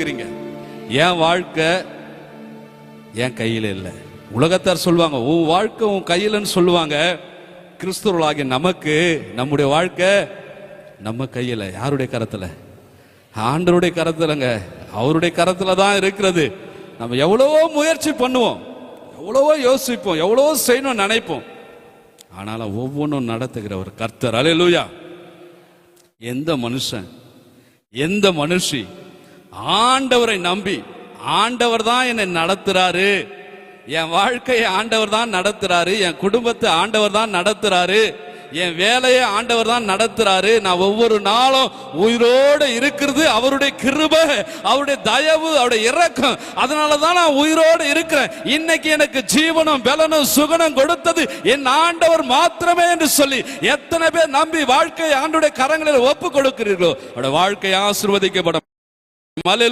இருக்கிறீங்க என் வாழ்க்கை என் கையில் இல்லை. உலகத்தார் சொல்லுவாங்க உன் வாழ்க்கை உன் கையிலன்னு சொல்லுவாங்க. கிறிஸ்துவர்களாகிய நமக்கு நம்முடைய வாழ்க்கை நம்ம கையில். யாருடைய கரத்துல? ஆண்டருடைய கரத்துலங்க. அவருடைய கரத்துல தான் இருக்கிறது. நம்ம எவ்வளவோ முயற்சி பண்ணுவோம். எவ்வளவோ யோசிப்போம். எவ்வளவோ செய்யணும்னு நினைப்போம். ஆனாலும் ஒவ்வொன்றும் நடத்துகிற ஒரு கர்த்தர். அலையலூயா எந்த மனுஷன் எந்த மனுஷி ஆண்டவரை நம்பி ஆண்டவர் தான் என்னை நடத்துறாரு. என் வாழ்க்கையை ஆண்டவர் தான் நடத்துறாரு. என் குடும்பத்தை ஆண்டவர் தான் நடத்துறாரு. என் வேலையை ஆண்டவர் தான் நடத்துறாரு. நான் ஒவ்வொரு நாளும் உயிரோடு இருக்கிறது அவருடைய கிருபை அவருடைய தயவு அவருடைய இறக்கம் அதனால தான் நான் உயிரோடு இருக்கிறேன். இன்னைக்கு எனக்கு ஜீவனம் பலனும் சுகனும் கொடுத்தது என் ஆண்டவர் மாத்திரமே என்று சொல்லி எத்தனை பேர் நம்பி வாழ்க்கையை ஆண்டுடைய கரங்களில் ஒப்பு கொடுக்கிறீர்களோ? அவருடைய வாழ்க்கையை ஆசிர்வதிக்கப்படும். Aleluya.